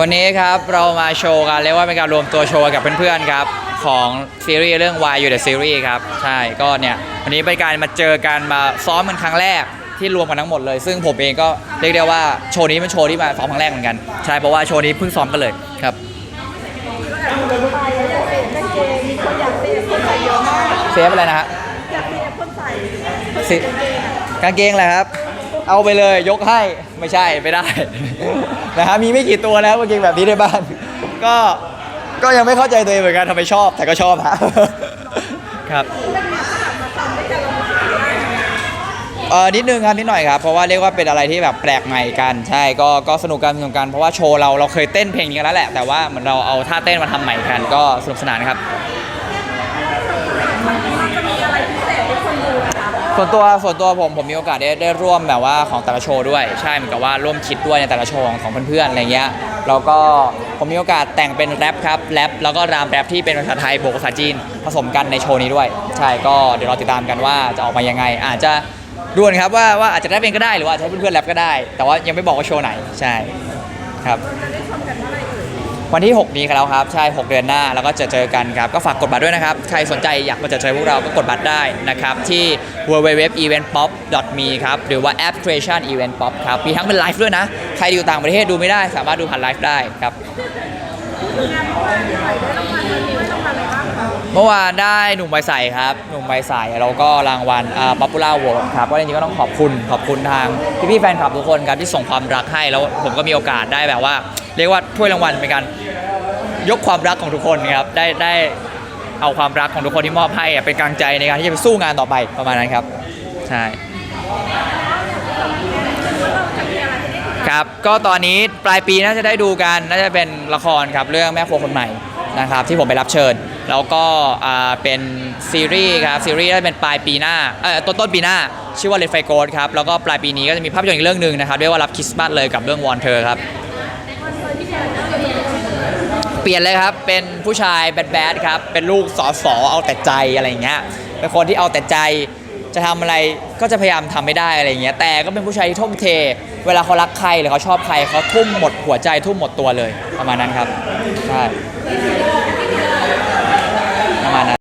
วันนี้ครับเรามาโชว์กันเรียกว่าเป็นการรวมตัวโชว์กับเพื่อนๆครับของซีรีส์เรื่อง Why You The Series ครับ ใช่ก็เนี่ย วันนี้เป็นการมาเจอกันมาซ้อมกันครั้งแรกที่รวมกันทั้งหมดเลย ซึ่งผมเองก็เรียกได้ว่าโชว์นี้เป็นโชว์ที่มาซ้อมครั้งแรกเหมือนกัน ใช่เพราะว่าโชว์นี้เพิ่งซ้อมกันเลยครับเซฟอะไรนะฮะสิกางเกงอะไรครับ เอาไปเลยยกให้ไม่ใช่ไม่ได้ นะฮะมีไม่กี่ตัวแล้วกางเกงแบบนี้ในบ้าน ก็ก็ยังไม่เข้าใจตัวเองเหมือนกันทำไมชอบ แต่ก็ชอบฮะครับเออนิดนึงครับนิดหน่อยครับเพราะว่าเรียกว่าเป็นอะไรที่แบบแปลกใหม่กัน ใช่ก็ก็สนุกกันสนุกกันเพราะว่าโชว์เราเราเคยเต้นเพลงนี้กันแล้วแหละแต่ว่าเหมือนเราเอาท่าเต้นมาทำใหม่กัน ก็สนุกสนานครับ ส่วนตัวส่วนตัวผมผมมีโอกาสได้ได้ร่วมแบบว่าของแต่ละโชว์ด้วย ใช่เหมือนกับว่าร่วมคิดด้วยในแต่ละโชว์ของเพื่อนๆอะไรเงี้ยแล้วก็ผมมีโอกาสแต่งเป็นแรปครับแรปแล้วก็รามแรปที่เป็นภาษาไทยบวกภาษาจีนผสมกันในโชว์นี้ด้วย ใช่ก็เดี๋ยวเราติดตามกันว่าจะออกมายังไง อาจจะดวนครับว่าว่าอาจจะแรปเองก็ได้หรือว่าให้เพื่อนๆแรปก็ได้ แต่ว่ายังไม่บอกว่าโชว์ไหนใช่ครับ วันที่ 6 นี้ครับแล้วครับ ใช่ 6 เดือนหน้า แล้วก็จะเจอกันครับ ก็ฝากกดบัตรด้วยนะครับ ใครสนใจอยากมาเจอเจอพวกเราก็กดบัตรได้นะครับ ที่ www.eventpop.me ครับ หรือว่าแอป creation event pop ครับ มีทั้งเป็นไลฟ์ด้วยนะ ใครอยู่ต่างประเทศดูไม่ได้ สามารถดูผ่านไลฟ์ได้ครับ เมื่อวานได้หนุ่มใบใสครับ หนุ่มใบใสแล้วก็รางวัลอ่า popular award ครับ ก็จริงๆก็ต้องขอบคุณ ขอบคุณทางพี่ๆแฟนคลับทุกคนครับที่ส่งความรักให้ แล้วผมก็มีโอกาสได้แบบว่า เรียกว่าถ้วยรางวัลเป็นการยกความรักของทุกคนครับได้ได้เอาความรักของทุกคนที่มอบให้เป็นกำลังใจในการที่จะไปสู้งานต่อไปประมาณนั้นครับใช่ครับก็ตอนนี้ปลายปีน่าจะได้ดูกันน่าจะเป็นละครครับเรื่องแม่ครัวคนใหม่นะครับที่ผมไปรับเชิญ แล้วก็เป็นซีรีส์ครับซีรีส์น่าจะเป็นปลายปีหน้าเออต้นต้นปีหน้า ชื่อว่าเลฟไฟโกดครับแล้วก็ปลายปีนี้ก็จะมีภาพยนตร์อีกเรื่องหนึ่งนะครับเรียกว่ารับคริสต์มาสเลยกับเรื่องวอนเธอครับ เปลี่ยนเลยครับ เป็นผู้ชายแบดๆครับ เป็นลูกสอสอเอาแต่ใจอะไรอย่างเงี้ย เป็นคนที่เอาแต่ใจ จะทำอะไรก็จะพยายามทำไม่ได้อะไรอย่างเงี้ย แต่ก็เป็นผู้ชายที่ทุ่มเท เวลาเขารักใครหรือเขาชอบใครเขาทุ่มหมดหัวใจทุ่มหมดตัวเลยประมาณนั้นครับ ใช่